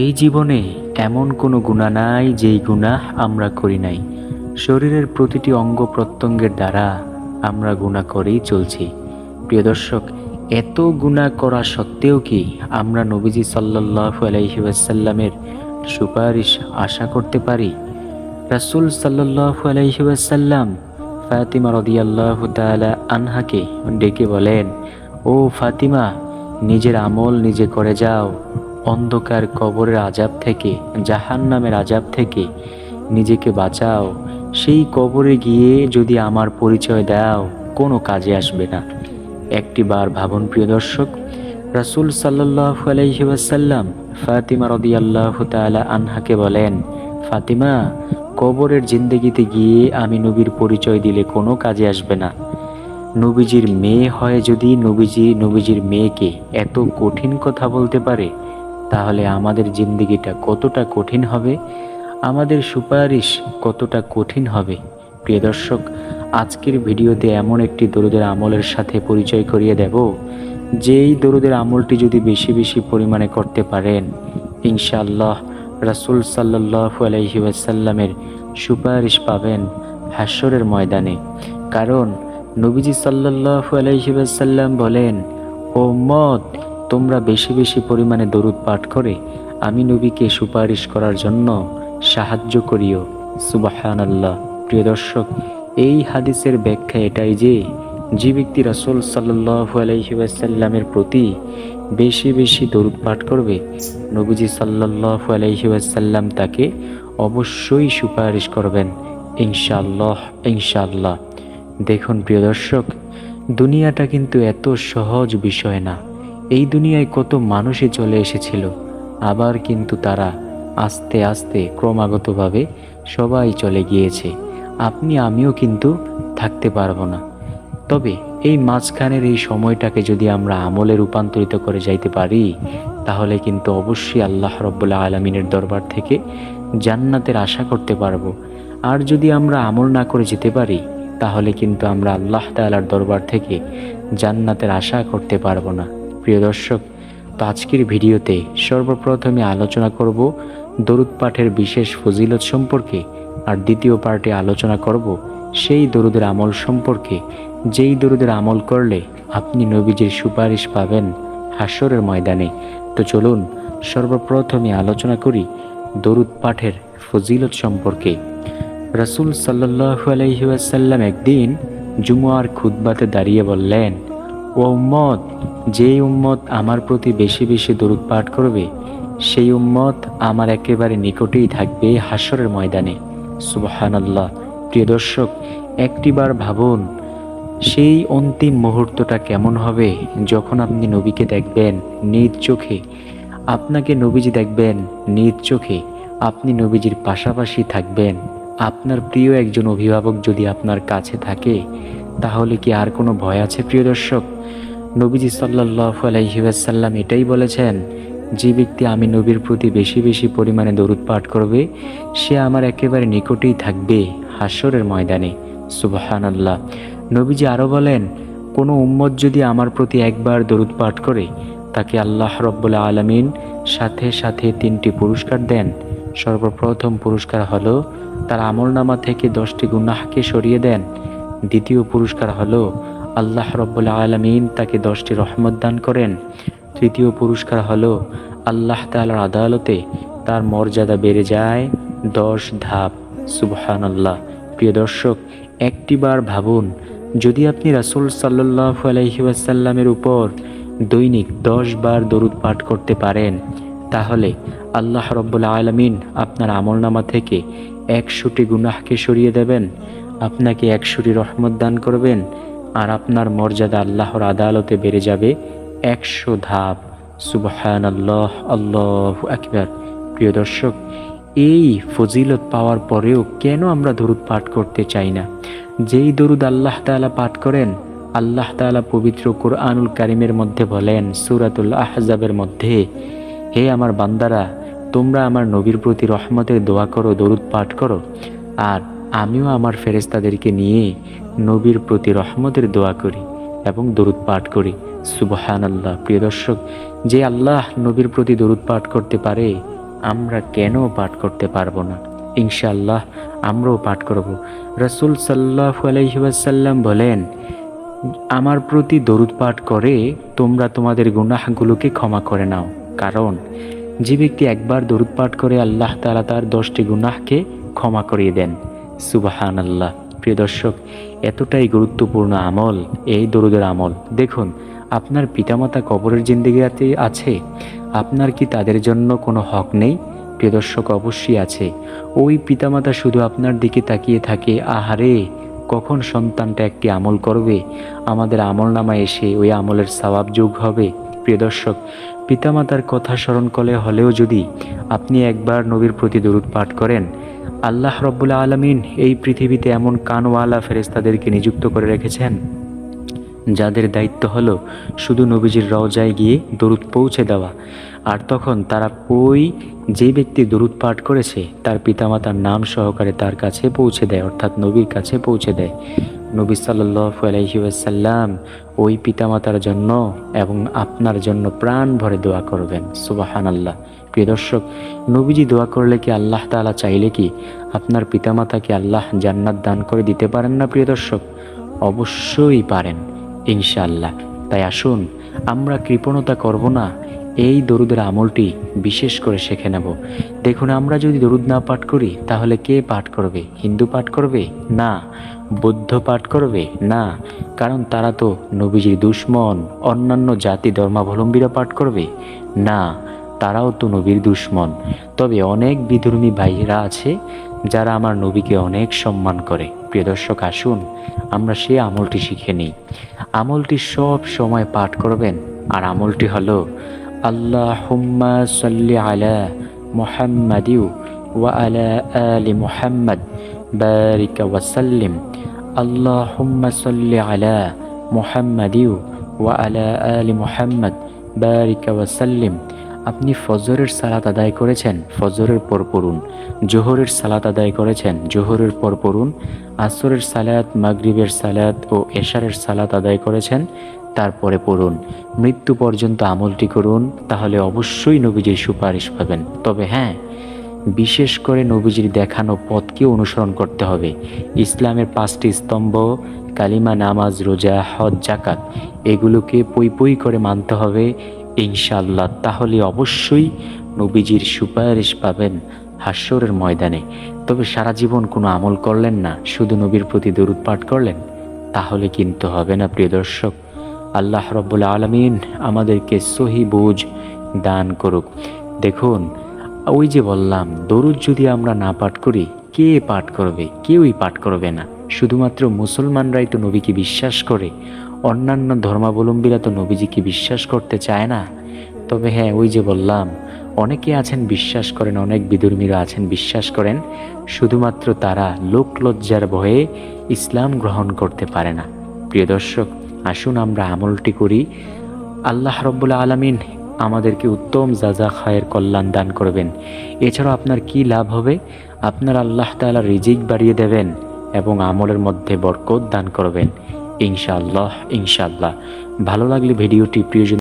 এই জীবনে এমন কোনো গুণা নাই যেই গুণা আমরা করি নাই। শরীরের প্রতিটি অঙ্গ প্রত্যঙ্গের দ্বারা আমরা গুণা করেই চলছি। প্রিয় দর্শক, এত গুণা করা সত্ত্বেও কি আমরা নবীজি সাল্লাহ আলাইসাল্লামের সুপারিশ আশা করতে পারি? রাসুল সাল্লাহ আলাইসাল্লাম ফাতিমা রদিয়াল্লাহ তালা আনহাকে ডেকে বলেন, ও ফাতিমা, নিজের আমল নিজে করে যাও। অন্ধকার কবরের আজাব থেকে জাহান নামের আজাব থেকে নিজেকে বাঁচাও। সেই কবরে গিয়ে যদি আমার পরিচয় দাও, কোনো কাজে আসবে না। একটি বার ভাবন প্রিয় দর্শক, রাসুল সাল্লাহ আলাইসাল্লাম ফাতিমা রদি আল্লাহ তালা আনহাকে বলেন, ফাতিমা, কবরের জিন্দগিতে গিয়ে আমি নবীর পরিচয় দিলে কোনো কাজে আসবে না। নবীজির মেয়ে হয় যদি নবীজি, নবীজির মেয়েকে এত কঠিন কথা বলতে পারে তাহলে আমাদের জিন্দগিটা কতটা কঠিন হবে? আমাদের সুপারিশ কতটা কঠিন হবে? প্রিয় দর্শক, আজকের ভিডিওতে এমন একটি দরুদের আমলের সাথে পরিচয় করিয়ে দেব। যেই দরুদের আমলটি যদি বেশি বেশি পরিমাণে করতে পারেন, ইনশাআল্লাহ রাসুল সাল্লাহ আলহি ওয়াসাল্লামের সুপারিশ পাবেন হাস্যরের ময়দানে। কারণ নবীজি সাল্লাহ আলহি বলেন ও মত তোমরা বেশি বেশি পরিমাণে দরুদ পাঠ করে আমি নবীকে সুপারিশ করার জন্য সাহায্য করিও। সুবাহান আল্লাহ প্রিয় দর্শক, এই হাদিসের ব্যাখ্যা এটাই যে যে ব্যক্তি রাসুল সাল্লাহ আলহিউসাল্লামের প্রতি বেশি বেশি দরুদ পাঠ করবে, নবীজি সাল্লাহ আলহিউসাল্লাম তাকে অবশ্যই সুপারিশ করবেন। ইনশাল্লাহ ইনশাল্লাহ দেখুন প্রিয় দর্শক, দুনিয়াটা কিন্তু এত সহজ বিষয় না। এই দুনিয়ায় কত মানুষই চলে এসেছিল, আবার কিন্তু তারা আস্তে আস্তে ক্রমাগতভাবে সবাই চলে গিয়েছে। আপনি, আমিও কিন্তু থাকতে পারব না। তবে এই মাঝখানের এই সময়টাকে যদি আমরা আমলে রূপান্তরিত করে যাইতে পারি, তাহলে কিন্তু অবশ্যই আল্লাহ রব্বুল্লা আলমিনের দরবার থেকে জান্নাতের আশা করতে পারব। আর যদি আমরা আমল না করে যেতে পারি, তাহলে কিন্তু আমরা আল্লাহ তালার দরবার থেকে জান্নাতের আশা করতে পারব না। প্রিয় দর্শক, তো আজকের ভিডিওতে সর্বপ্রথমে আলোচনা করব দরুদ পাঠের বিশেষ ফজিলত সম্পর্কে, আর দ্বিতীয় পার্টে আলোচনা করব সেই দরুদের আমল সম্পর্কে, যেই দরুদের আমল করলে আপনি নবীজির সুপারিশ পাবেন হাসরের ময়দানে। তো চলুন, সর্বপ্রথমে আলোচনা করি দরুদ পাঠের ফজিলত সম্পর্কে। রাসুল সাল্লাহ আলহিউসাল্লাম একদিন জুমুয়ার খুদ্বাতে দাঁড়িয়ে বললেন ও উম্মত, যেই উম্মত আমার প্রতি বেশি বেশি দরুদ পাঠ করবে, সেই উম্মত আমার একেবারে নিকটেই থাকবে হাসরের ময়দানে। সুবাহানাল্লাহ। প্রিয় দর্শক একটিবার ভাবুন, সেই অন্তিম মুহূর্তটা কেমন হবে যখন আপনি নবীকে দেখবেন নিজ চোখে? আপনাকে নবীজি দেখবেন নিজ চোখে। আপনি নবীজির পাশাপাশি থাকবেন। আপনার প্রিয় একজন অভিভাবক যদি আপনার কাছে থাকে তাহলে কি আর কোনো ভয় আছে, প্রিয় দর্শক? নবীজি সাল্লাহ আলাইসাল্লাম এটাই বলেছেন, যে ব্যক্তি আমি নবীর প্রতি বেশি বেশি পরিমাণে দরুদ পাঠ করবে, সে আমার একেবারে নিকটেই থাকবে হাসরের ময়দানে। সুবাহান আল্লাহ নবীজি আরও বলেন, কোনো উম্মত যদি আমার প্রতি একবার দরুদ পাঠ করে, তাকে আল্লাহ রব্বুল্লা আলমিন সাথে সাথে তিনটি পুরস্কার দেন। সর্বপ্রথম পুরস্কার হলো, তার আমলনামা থেকে দশটি গুনাহকে সরিয়ে দেন দ্বিতীয় পুরস্কার হলো আল্লাহ রব্বুল্লা আলমিন তাকে দশটি রহমত দান করেন। তৃতীয় পুরস্কার হলো আল্লাহ তালার আদালতে তার মর্যাদা বেড়ে যায় দশ ধাপ। সুবহান আল্লাহ প্রিয় দর্শক একটিবার ভাবুন, যদি আপনি রাসুল সাল্লাহ আলহিউসাল্লামের উপর দৈনিক দশ বার দরুদ পাঠ করতে পারেন, তাহলে আল্লাহ রব্বুল্লা আলমিন আপনার আমলনামা থেকে একশোটি গুনাহকে সরিয়ে দেবেন। আপনাকে একশোটি রহমত দান করবেন, আর আপনার মর্যাদা আল্লাহর আদালতে বেড়ে যাবে একশো ধাপ। সুবহান আল্লাহ আল্লাহ আকবর। প্রিয় দর্শক, এই ফজিলত পাওয়ার পরেও কেন আমরা দরুদ পাঠ করতে চাই না? যেই দরুদ আল্লাহ তালা পাঠ করেন, আল্লাহ তালা পবিত্র কোরআনুল কারিমের মধ্যে বলেন, সুরাতুল আহজাবের মধ্যে, হে আমার বান্দারা, তোমরা আমার নবীর প্রতি রহমতের দোয়া করো, দরুদ পাঠ করো। আর আমিও আমার ফেরেস্তাদেরকে নিয়ে নবীর প্রতি রহমতের দোয়া করি এবং দরুদ পাঠ করি। সুবহান আল্লাহ প্রিয় দর্শক, যে আল্লাহ নবীর প্রতি দরুদ পাঠ করতে পারে, আমরা কেন পাঠ করতে পারব না? ইনশাআল্লাহ আমরাও পাঠ করব। রসুল সাল্লাহ আলহিবাসাল্লাম বলেন, আমার প্রতি দরুদ পাঠ করে তোমরা তোমাদের গুনাহগুলোকে ক্ষমা করে নাও। কারণ, যে ব্যক্তি একবার দরুদ পাঠ করে আল্লাহ তালা তার দশটি গুনাহকে ক্ষমা করিয়ে দেন সুবাহান আল্লাহ প্রিয় দর্শক, এতটাই গুরুত্বপূর্ণ আমল, এই দরুদের আমল। দেখুন, আপনার পিতামাতা কবরের জিন্দিগিতে আছে। আপনার কি তাদের জন্য কোনো হক নেই? প্রিয় দর্শক, অবশ্যই আছে। ওই পিতামাতা শুধু আপনার দিকে তাকিয়ে থাকে, আহারে, কখন সন্তানটা একটি আমল করবে? আমাদের আমল নামা এসে ওই আমলের সওয়াব যোগ হবে। প্রিয় দর্শক, পিতামাতার কথা স্মরণ করলে হলেও যদি আপনি একবার নবীর প্রতি দরুদ পাঠ করেন আল্লাহ রব্বুল আলমিন এই পৃথিবীতে এমন কানওয়ালা ফেরেস্তাদেরকে নিযুক্ত করে রেখেছেন, যাদের দায়িত্ব হলো শুধু নবীজির রওজায় গিয়ে দরুদ পৌঁছে দেওয়া, আর তখন তারা ওই যে ব্যক্তি দরুদ পাঠ করেছে, তার পিতামাতার নাম সহকারে তার কাছে পৌঁছে দেয়, অর্থাৎ নবীর কাছে পৌঁছে দেয়। নবী সাল্লাহ আলহিউসাল্লাম ওই পিতামাতার জন্য এবং আপনার জন্য প্রাণ ভরে দোয়া করবেন। সুবাহান আল্লাহ প্রিয় দর্শক, নবীজি দোয়া করলে কি আল্লাহ তালা চাইলে কি আপনার পিতামাতাকে আল্লাহ জান্নাত দান করে দিতে পারেন না প্রিয় দর্শক? অবশ্যই পারেন, ইনশাআল্লাহ। তাই আসুন, আমরা কৃপণতা করব না, এই দরুদের আমলটি বিশেষ করে শেখে নেব। দেখুন, আমরা যদি দরুদ না পাঠ করি, তাহলে কে পাঠ করবে? হিন্দু পাঠ করবে? না। বৌদ্ধ পাঠ করবে? না। কারণ তারা তো নবীজির দুশ্মন, অন্যান্য জাতি ধর্মাবলম্বীরা পাঠ করবে? না। তারাও তো নবীর দুশ্মন। তবে অনেক বিধর্মী ভাইয়েরা আছে যারা আমার নবীকে অনেক সম্মান করে। প্রিয় দর্শক, আসুন আমরা সেই আমলটি শিখে নিই। আমলটি সব সময় পাঠ করবেন। আর আমলটি হলো আল্লাহ হুম্মা সাল্লি আলা মোহাম্মদিউ ওয়া আলা আলি মোহাম্মদ, বারিকা ওয়াসাল্লিম আল্লাহ হুম্মা সাল্লি আলা মোহাম্মদিউ ওয়া আলা আলি মোহাম্মদ, বারিকা ওয়াসাল্লিম আপনি ফজরের সালাত আদায় করেছেন, ফজরের পর পড়ুন। জোহরের সালাত আদায় করেছেন, জোহরের পর পড়ুন। আসরের সালাত, মাগরিবের সালাত ও এশারের সালাত আদায় করেছেন, তারপরে পড়ুন। মৃত্যু পর্যন্ত আমলটি করুন, তাহলে অবশ্যই নবীজির সুপারিশ পাবেন। তবে হ্যাঁ বিশেষ করে নবীজির দেখানো পথকে অনুসরণ করতে হবে। ইসলামের পাঁচটি স্তম্ভ, কালিমা, নামাজ, রোজা, হজ জাকাত এগুলোকে পই পই করে মানতে হবে। ইনশাল্লাহ তাহলে অবশ্যই নবীজির সুপারিশ পাবেন হাস্যরের ময়দানে। তবে সারা জীবন কোনো আমল করলেন না, শুধু নবীর প্রতি দরুদ পাঠ করলেন, তাহলে কিন্তু হবে না, প্রিয় দর্শক। আল্লাহ রব্বুল আলমিন আমাদেরকে সহি বুঝ দান করুক। দেখুন, ওই যে বললাম, দরুদ যদি আমরা না পাঠ করি, কে পাঠ করবে? কেউই পাঠ করবে না। শুধুমাত্র মুসলমানরাই তো নবীকে বিশ্বাস করে। অন্যান্য ধর্মাবলম্বীরা তো নবীজিকে বিশ্বাস করতে চায় না। তবে হ্যাঁ ওই যে বললাম, অনেকে আছেন বিশ্বাস করেন, অনেক বিধর্মীরা আছেন বিশ্বাস করেন, শুধুমাত্র তারা লোকলজ্জার ভয়ে ইসলাম গ্রহণ করতে পারে না। প্রিয় দর্শক, আসুন আমরা আমলটি করি। আল্লাহ রব্বুল আলমিন আমাদেরকে উত্তম যাজা খায়ের কল্যাণ দান করবেন। এছাড়াও আপনার কি লাভ হবে? আপনার আল্লাহ তালা রিজিক বাড়িয়ে দেবেন এবং আমলের মধ্যে বরকত দান করবেন। ইনশাআল্লাহ ইনশাআল্লাহ। ভালো লাগলে ভিডিওটি প্রিয়জন